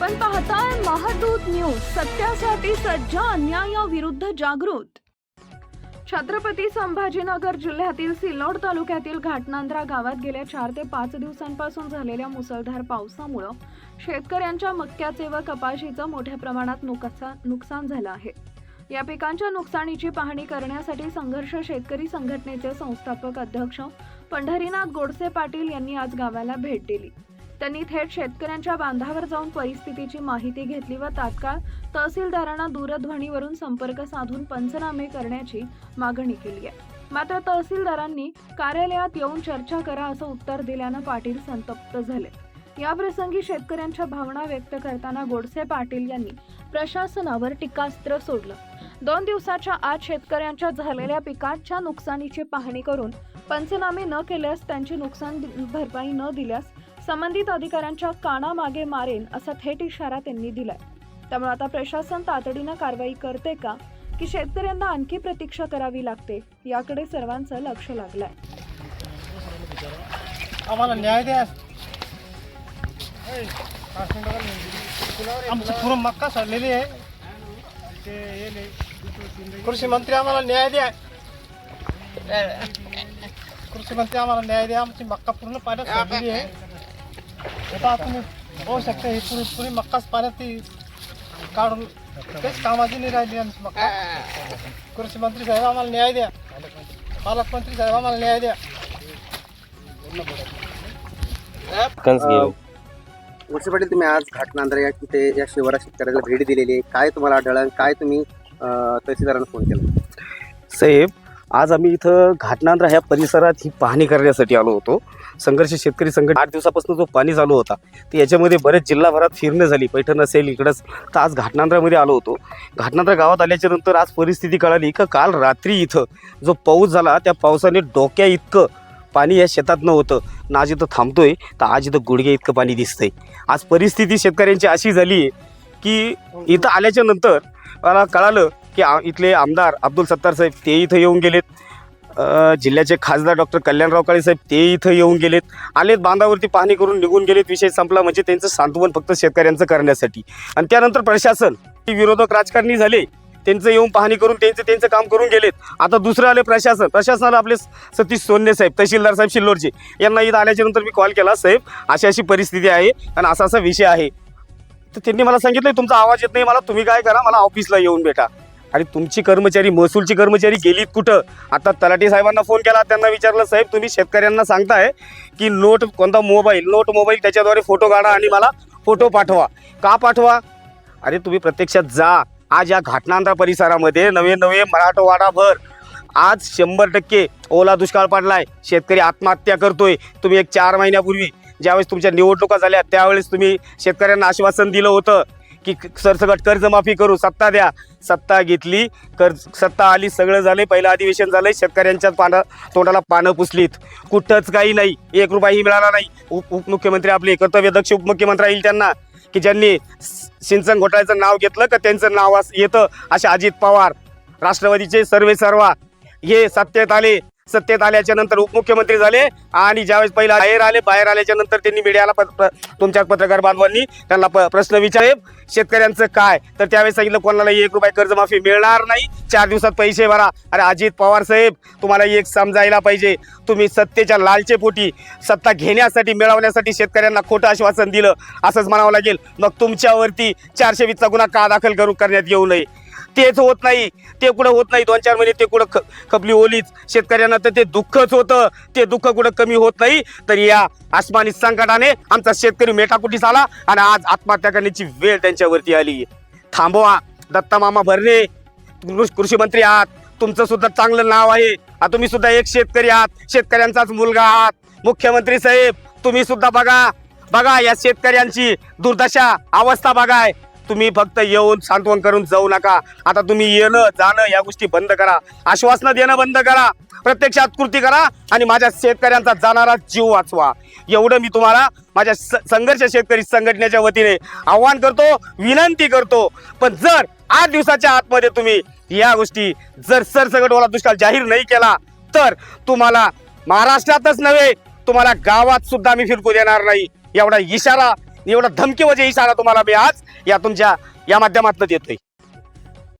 आपण पाहताय महादूत न्यूज सत्यासाठी सज्ज अन्यायाविरुद्ध जागृत. छत्रपती संभाजीनगर जिल्ह्यातील सिल्लोड तालुक्यातील घाटनांद्रा गावात गेल्या चार ते पाच दिवसांपासून झालेल्या मुसळधार पावसामुळं शेतकऱ्यांच्या मक्याचे व कपाशीचं मोठ्या प्रमाणात नुकसान नुकसान झालं आहे. या पिकांच्या नुकसानीची पाहणी करण्यासाठी संघर्ष शेतकरी संघटनेचे संस्थापक अध्यक्ष पंढरीनाथ गोडसे पाटील यांनी आज गावाला भेट दिली. त्यांनी थेट शेतकऱ्यांच्या बांधावर जाऊन परिस्थितीची माहिती घेतली व तात्काळ तहसीलदारांना दूरध्वनीवरून संपर्क साधून पंचनामे करण्याची मागणी केली आहे. मात्र तहसीलदारांनी कार्यालयात येऊन चर्चा करा असं उत्तर दिल्यानं पाटील संतप्त झाले. याप्रसंगी शेतकऱ्यांच्या भावना व्यक्त करताना गोडसे पाटील यांनी प्रशासनावर टीकास्त्र सोडलं. दोन दिवसाच्या आत शेतकऱ्यांच्या झालेल्या पिकांच्या नुकसानीची पाहणी करून पंचनामे न केल्यास त्यांची नुकसान भरपाई न दिल्यास संबंधित अधिकाऱ्यांच्या कानामागे मारेन असा थेट इशारा त्यांनी दिलाय. त्यामुळे आता प्रशासन तातडीनं कारवाई करते का? की शेतकऱ्यांना आणखी प्रतीक्षा करावी लागते? याकडे सर्वांचं लक्ष लागलंय. आम्हाला न्याय द्या. आमचं पूर्ण मक्का सडलेली आहे. कृषी मंत्री आम्हाला न्याय द्या. कृषी मंत्री आम्हाला न्याय द्या. आमची मक्का पूर्ण पाण्यात सडलेली आहे. आता तुम्ही होऊ शकता ही पुरी पुरी मक्काच पाण्यात ती काढून तेच कामाची नाही राहिली आमची मक्का. कृषी मंत्री साहेब आम्हाला न्याय द्या. पालकमंत्री साहेब आम्हाला न्याय द्या. घेऊ. वळसे पाटील तुम्ही आज घाटनांद्रा या तिथे या शिवारा शेतकऱ्याला भेट दिलेली आहे. काय तुम्हाला आढळलं काय तुम्ही अं, तहसीलदारांना फोन केला? साहेब आज आम्ही इथं घाटनांद्रा ह्या परिसरात ही पाहणी करण्यासाठी आलो होतो. संघर्ष शेतकरी संघट आठ दिवसापासून जो पाणी चालू होता तर याच्यामध्ये बरेच जिल्हाभरात फिरणं झाली. पैठण असेल इकडंच. तर आज घाटनांद्रामध्ये आलो होतो. घाटनांद्रा गावात आल्याच्यानंतर आज परिस्थिती कळाली का काल रात्री इथं जो पाऊस झाला त्या पावसाने डोक्या इतकं पाणी या शेतात नव्हतं. ना आज इथं थांबतोय तर आज इथं गुडघ्या इतकं पाणी दिसतंय. आज परिस्थिती शेतकऱ्यांची अशी झाली आहे की इथं आल्याच्यानंतर मला कळालं की आ इथले आमदार अब्दुल सत्तार साहेब ते इथं येऊन गेलेत. जिल्ह्याचे खासदार डॉक्टर कल्याणराव काळे साहेब ते इथं येऊन गेलेत. आलेत बांधावरती पाहणी करून निघून गेलेत. विषय संपला म्हणजे त्यांचं सांत्वन फक्त शेतकऱ्यांचं करण्यासाठी. आणि त्यानंतर प्रशासन विरोधक राजकारणी झाले त्यांचं येऊन पाहणी करून त्यांचं त्यांचं काम करून गेलेत. आता दुसरं आले प्रशासन. प्रशासनाला आपले सतीश सोन्ने साहेब तहसीलदार साहेब शिल्लोडचे यांना इथं आल्याच्यानंतर मी कॉल केला साहेब अशी अशी परिस्थिती आहे आणि असा असा विषय आहे. तर त्यांनी मला सांगितलं तुमचा आवाज येत नाही. मला तुम्ही काय करा? मला ऑफिसला येऊन भेटा. आणि तुमची कर्मचारी महसूलची कर्मचारी गेलीत कुठं? आता तलाठी साहेबांना फोन केला त्यांना विचारलं साहेब तुम्ही शेतकऱ्यांना सांगताय की नोट कोणता मोबाईल? नोट मोबाईल त्याच्याद्वारे फोटो काढा आणि मला फोटो पाठवा. का पाठवा? अरे तुम्ही प्रत्यक्षात जा. आज या घाटनांदा परिसरामध्ये नवे नवे मराठवाडाभर आज शंभर टक्के ओला दुष्काळ पडलाय. शेतकरी आत्महत्या करतोय. तुम्ही एक चार महिन्यापूर्वी ज्यावेळेस तुमच्या निवडणुका झाल्या त्यावेळेस तुम्ही शेतकऱ्यांना आश्वासन दिलं होतं. की क- सरसकट कर्जमाफी करू सत्ता द्या. सत्ता घेतली कर्ज सत्ता आली सगळं झालं पहिलं अधिवेशन झालं शेतकऱ्यांच्या पानं तोंडाला पानं पुसलीत. कुठंच काही नाही. एक रुपयाही मिळाला नाही. उप उपमुख्यमंत्री आपले कर्तव्यदक्ष उपमुख्यमंत्री येईल त्यांना. की ज्यांनी सिंचन घोटाळ्याचं नाव घेतलं का त्यांचं नाव येतं असे अजित पवार. राष्ट्रवादीचे सर्वे सर्वा. हे सत्तेत आले. सत्तेत आल्याच्यानंतर उपमुख्यमंत्री झाले आणि ज्यावेळेस पहिला बाहेर आले बाहेर आल्याच्यानंतर त्यांनी मीडियाला पत्र तुमच्या पत्रकार बांधवांनी त्यांना प- प्रश्न विचारे शेतकऱ्यांचं काय? तर त्यावेळेस सांगितलं कोणाला एक रुपये कर्जमाफी मिळणार नाही. चार दिवसात पैसे भरा. अरे अजित पवार साहेब तुम्हाला एक समजायला पाहिजे. तुम्ही सत्तेच्या लालचे पोटी सत्ता घेण्यासाठी मिळवण्यासाठी शेतकऱ्यांना खोटं आश्वासन दिलं. असंच म्हणावं लागेल मग तुमच्यावरती चारशे वीसचा गुन्हा का दाखल करू करण्यात येऊ नये? तेच होत नाही. ते कुठं होत नाही. दोन चार महिने ते कुठं ख खपली ओलीच. शेतकऱ्यांना तर ते दुःखच होतं. ते दुःख कुठं कमी होत नाही. तर या आसमानी संकटाने आमचा शेतकरी मेटाकुटीस आला आणि आज आत्महत्या करण्याची वेळ त्यांच्यावरती आली. थांबवा. दत्ता मामा भरणे. कृषी मंत्री आहात. तुमचं सुद्धा चांगलं नाव आहे. तुम्ही सुद्धा एक शेतकरी आहात. शेतकऱ्यांचाच मुलगा आहात. मुख्यमंत्री साहेब तुम्ही सुद्धा बघा. बघा या शेतकऱ्यांची दुर्दशा अवस्था बघाय. तुम्ही फक्त येऊन सांत्वन करून जाऊ नका. आता तुम्ही येणं जाणं या गोष्टी बंद करा. आश्वासनं देणं बंद करा. प्रत्यक्षात कृती करा आणि माझ्या शेतकऱ्यांचा जाणारा जीव वाचवा. एवढं मी तुम्हाला माझ्या संघर्ष शेतकरी संघटनेच्या वतीने आव्हान करतो विनंती करतो. पण जर आठ दिवसाच्या आतमध्ये तुम्ही या गोष्टी जर सरसकट ओला दुष्काळ जाहीर नाही केला तर तुम्हाला महाराष्ट्रातच नव्हे तुम्हाला गावात सुद्धा मी फिरकू देणार नाही. एवढा इशारा एवढा धमकी वजे इशारा तुम्हाला मी आज. या तुमच्या या माध्यमातून देतोय